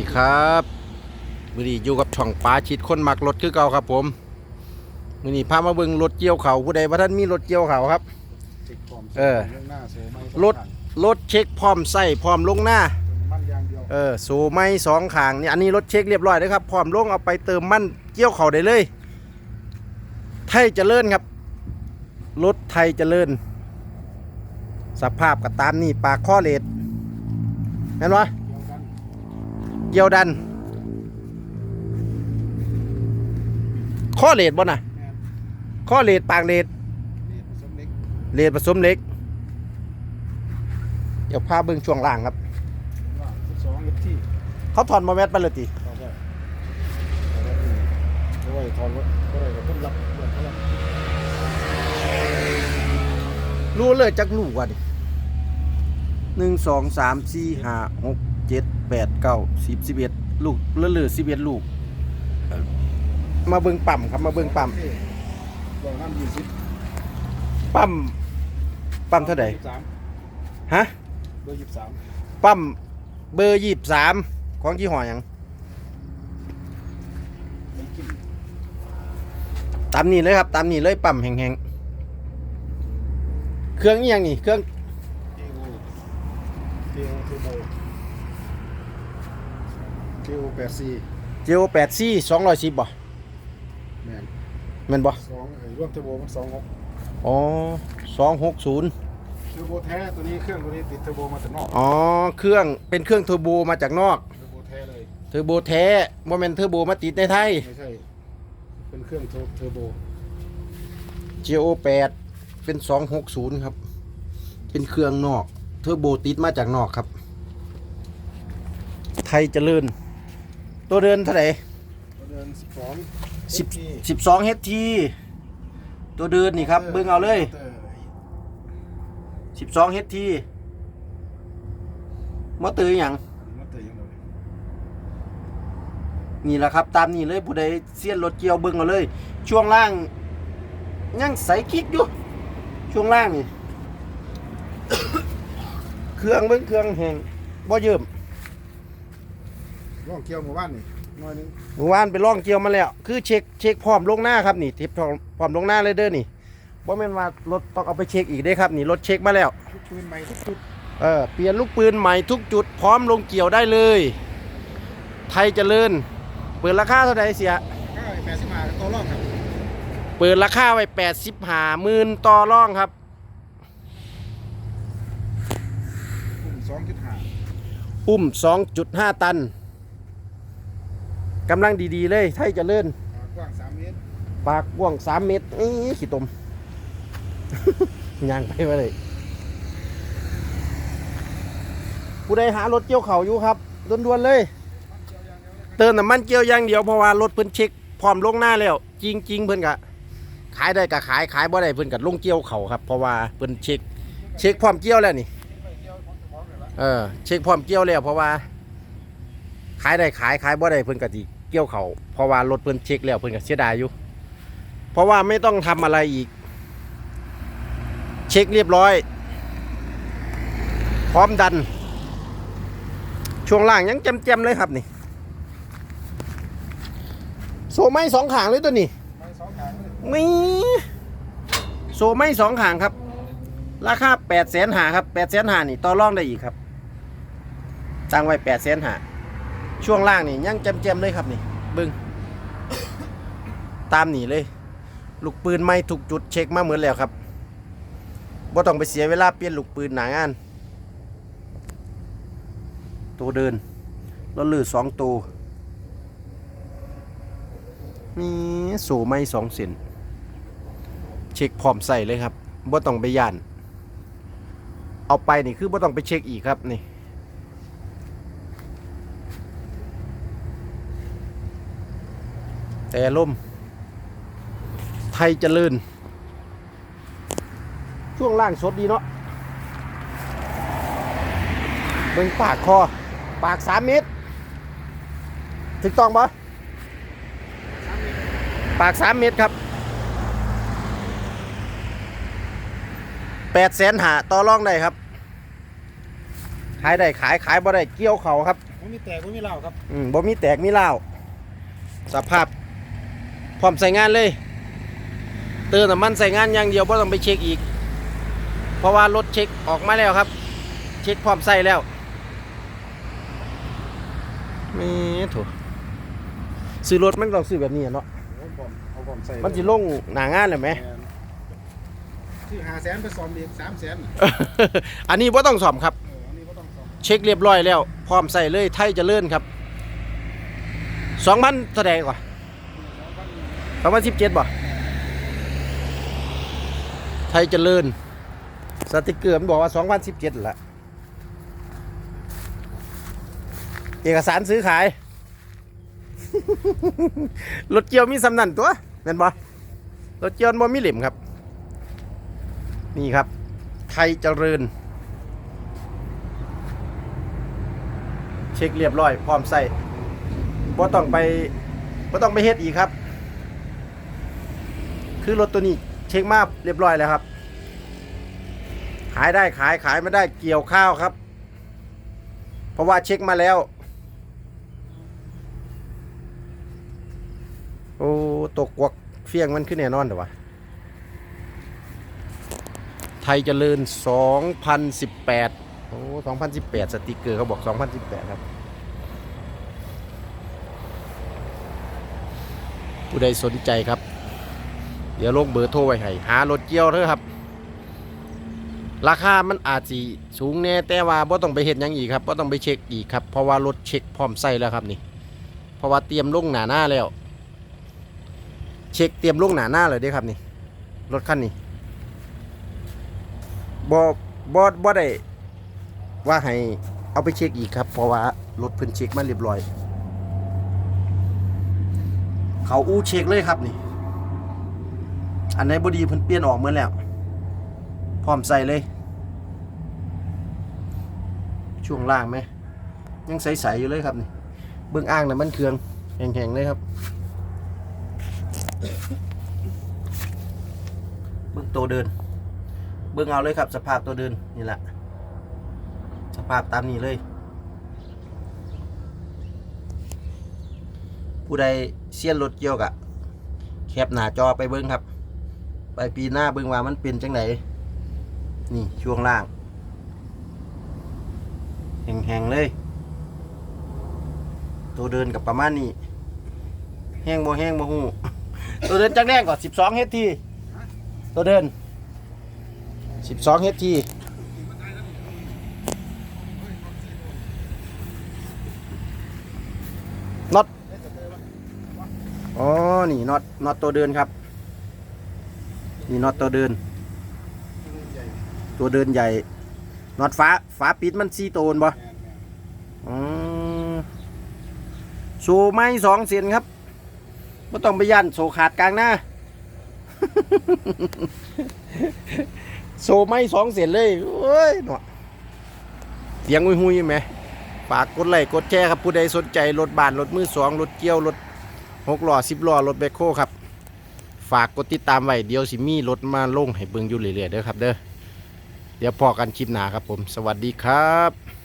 ดีครับมือนี้อยู่กับช่องปลาชิดคนหมักรถคือเก่าครับ ผมมือนี้พามาเบิ่งรถเกี่ยวเขาผู้ใดว่าท่านมีรถเกี่ยวเขาครับเออรถรถเช็คพร้อมใส่พร้อมลงหน้าเออสูไม่สองขางนี่อันนี้รถเช็คเรียบร้อยนะครับพร้อมลงเอาไปเติมมั่นเกี่ยวเขาได้เลยไทยเจริญครับรถไทยเจริญ สภาพก็ตามนี่ปากข้อเลดเห็นไหมเดียวกัน เกี่ยวดัน ข้อเลดบ่น่ะแม่นข้อเลดปากเลดนี่ผสมเล็กเลดผสมเล็ก เดี๋ยวพาเบิ่งช่วงล่างครับว่าสิบสองเอฟที่เขาถอนมาแมทไปเลยติต่อไปเอาไว้ถอนไว้ก็ได้กับต้นรับเพื่อนเขาละรู้เลยจักลูกว่าดิหนึ่งสองสามสี่ห้าหกเจ็ด แปดเก้าสิบสิบเอ็ดลูกเลือๆสิบเอ็ดลูก มาเบิ่งปั๊มครับมาเบิ่งปั๊มเท่ลองน้ำยี่สิบปั๊มปั๊มเท่าไหร่สามฮะเบอร์ยี่สิบสามปั๊มเบอร์ยี่สามของยี่ห้อยังตามนี้เลยครับ ตามนี้เลยปั๊มแห้งๆ เครื่องนี้ยังนี่ เครื่องเทโอเทโอเทโบ เทโอแปดสี่เจโอแปดซี่สองร้อยสิบบ่แม่นแม่นบ่สองไอ้ร่วมเทโบมันสองหกอ๋อสองหกศูนย์เทอร์โบแท้ตัวนี้เครื่องตัวนี้ติดเทอร์โบมาจากนอกอ๋อเครื่องเป็นเครื่องเทอร์โบมาจากนอก เทอร์โบแท้เลยเทอร์โบแท้บ่แม่นเทอร์โบมาติดในไทย ไม่ใช่ เป็นเครื่องเทอร์เทอร์โบ GO 8เป็น 260 ครับ เป็นเครื่องนอก เทอร์โบติดมาจากนอกครับ ไทยเจริญ ตัวเดินเท่าไหร่ตัวเดินสิบสองสิบสิบสองเฮทีตัวเดินนี่ครับเบิ่งเอาเลยสิบสองเฮทีมอเตอร์อหย่างมาเตยยังไงนี่แหละครับ ตามนี่เลยผู้ใดเสียนรถเกี่ยวเบิ่งเอาเลย ช่วงล่างยังใสคิกอยู่ ช่วงล่างนี่ เครื่องเบิ่งเครื่องแห้งบ่เยิ่ม ร่องเกี่ยวหมู่บ้านนี่หน้อยนึงเมื่อวานไปล่องเกี่ยวมาแล้ว คือเช็คเช็คพร้อมลงหน้าครับนี่ทิปพร้อมพร้อมลงหน้าเลยเด้อนี่บ่แม่นว่ารถต้องเอาไปเช็คอีกได้ครับนี่รถเช็คมาแล้วทุกปืนใหม่ทุกจุดเออเปลี่ยนลูกปืนใหม่ทุกจุดพร้อมลงเกี่ยวได้เลย ไทยเจริญ เปิดราคาเท่าไหร่เสีย ก็แปดสิบห้าตัวร่องครับเปิดราคาไว้แปดสิบห้าหมื่นต่อร่องครับ กลุ่มสองจุดห้าอุ้มสองจุดห้าตัน กำลังดีๆเลย ไทยเจริญกว้างสามเมตรปากกว้างสามเมตรนี่ขี้ตมย่างไปมาเลยผู้ใดหารถเกี่ยวเขาอยู่ครับด่วนๆเลย เติมน้ำมันเกี่ยวอย่างเดียวเพราะว่ารถเพิ่นเช็คพร้อมลงหน้าแล้วจริง ๆ เพิ่นกะขายได้ก็ขายขายบ่ได้เพิ่นกะลงเกี่ยวเขาครับเพราะว่าเพิ่นเช็คเช็คพร้อมเกี่ยวแล้วนี่เออเช็คพร้อมเกี่ยวแล้วเพราะว่า ขายได้ขายขายบ่ได้เพิ่นกะสิ เกี่ยวเขาเพราะว่ารถเพิ่นเช็คแล้วเพิ่นก็เสียดายอยู่ เพราะว่าไม่ต้องทำอะไรอีก เช็คเรียบร้อย พร้อมดัน ช่วงล่างยังแจ่มๆเลยครับนี่โซไม้สองขางเลยตัวนี้ไม้สองขางเลยมีโซไม้สองขางครับ ราคาแปดแสนหาครับแปดแสนหานี่ต่อรองได้อีกครับตั้งไว้แปดแสนหา ช่วงล่างนี่ยังแจ่มๆเลยครับนี่บึงตามหนีเลย ลูกปืนไม่ถูกจุดเช็คมาเหมือนแล้วครับบ่ต้องไปเสียเวลาเปลี่ยนลูกปืนหนางาน ตัวเดินรถลือสองตัวมีสูไม่สองเส้นเช็คพร้อมใส่เลยครับบ่ต้องไปย่าน เอาไปนี่คือบ่ต้องไปเช็คอีกครับนี่ แต่ล่ม ไทยเจริญ ช่วงล่างสดดีเนาะเบิ่งปากคอ ปากสามเมตรถูกต้องปะปากสามเมตรครับแปดแสนหาต่อรองได้ครับ ขายได้ขายขายบ่ได้เกี่ยวเขาครับมันมีแตกมันมีเหล้าครับ อืมบ่มีแตกมีเล่าวสภาพ พร้อมใส่งานเลย เติมน้ำมันใส่งานอย่างเดียวบ่ต้องไปเช็คอีก เพราะว่ารถเช็คออกมาแล้วครับ เช็คพร้อมใส่แล้วไม่ถูกซื้อรถมันต้องซื้อแบบนี้อะเนาะเอาบอมเอาบอมใส่มันสิลงหน้างานเลยไหมแม่นที่หาแสนไปซ่อมอีกสามแสนน่ะอันนี้บ่ต้องสอบครับเอออันนี้ก็ต้องซ่อมเช็คเรียบร้อยแล้ว พร้อมใส่เลยไทยเจะเลื่อนครับสองพันเท่าไหร่กว่า สองพันสิบเจ็ดบ่ไทยเจริญ สติกเกอร์มันบอกว่า2017ละเอกสารซื้อขาย รถเกียวมีสำนันตัวเป็นบ่รถเกียวบ่มีเหล่มครับ นี่ครับ ไทยเจริญ เช็คเรียบร้อย พร้อมใส่บ่ต้องไปบ่ต้องไปเฮ็ดอีกครับ คือรถตัวนี้เช็คมาเรียบร้อยแล้วครับ ขายได้ขายขายไม่ได้เกี่ยวข้าวครับ เพราะว่าเช็คมาแล้ว โอ้ตกกวักเฟียงมันขึ้นแน่นอนเดี๋ยววะไทยเจริญ 2018 โอ้ 2018 สติกเกอร์เขาบอก 2018 ครับ ผู้ใดสนใจครับ เดี๋ยวลงเบอร์โทรไว้ให้หารถเกี่ยวเถอะครับ ราคามันอาจสิสูงแน่แต่ว่าบ่ต้องไปเฮ็ดยังอีกครับบ่ต้องไปเช็คอีกครับเพราะว่ารถเช็คพร้อมใส่แล้วครับนี่ เพราะว่าเตรียมลงหนาหน้าแล้ว เช็คเตรียมลงหนาหน้าเลยเด้ครับนี่รถคันนี้บ่บ่บ่ได้ว่าให้เอาไปเช็คอีกครับ เพราะว่ารถเพิ่นเช็คมาเรียบร้อย เขาอู้เช็คเลยครับนี่ อันไหนบดีเพิ่นเปลี่ยนออกเหมือนแล้วพร้อมใส่เลย ช่วงล่างไหม ยังใสๆอยู่เลยครับนี่เบื้องอ่างน่ะมันเครืองแห้งๆเลยครับ เบื้องตัวเดิน เบื้องเอาเลยครับ สภาพตัวเดินนี่แหละสภาพตามนี้เลย ผู้ใดเซียนรถเกี่ยวกะแคปหน้าจอไปเบิ้งครับ ไปปีหน้าเบิ้งว่ามันเป็นจังไหนนี่ช่วงล่างแห้งๆเลย ตัวเดินกับประมาณนี้ แห้งบ่แห้งบ่ฮู้ตัวเดินจังแดงก่อน12เฮดทีตัวเดิน12เฮดทีน็อตอ๋อนี่น็อตน็อตตัวเดินครับ นี่น็อตตัวเดิน ตัวเดินใหญ่น็อตฟ้าฟ้าปิดมันซีโตนบ่อืมโซไม้สองเสียนครับไม่ต้องไปยันโซขาดกลางหน้าโซไม้สองเสียนเลยเอ้ยเนาะเสียงหุยหุยๆไหมฝากกดไลค์กดแชร์ครับผู้ใดสนใจรถบานรถมือสองรถเกี่ยวรถหกล้อสิบล้อรถแบคโฮครับ ฝากกดติดตามไว้เดี๋ยวสิมีรถมาลงให้เบิ่งอยู่เรื่อยๆเด้อครับเด้อเดี๋ยวพอกันคลิปหน้าครับผม สวัสดีครับ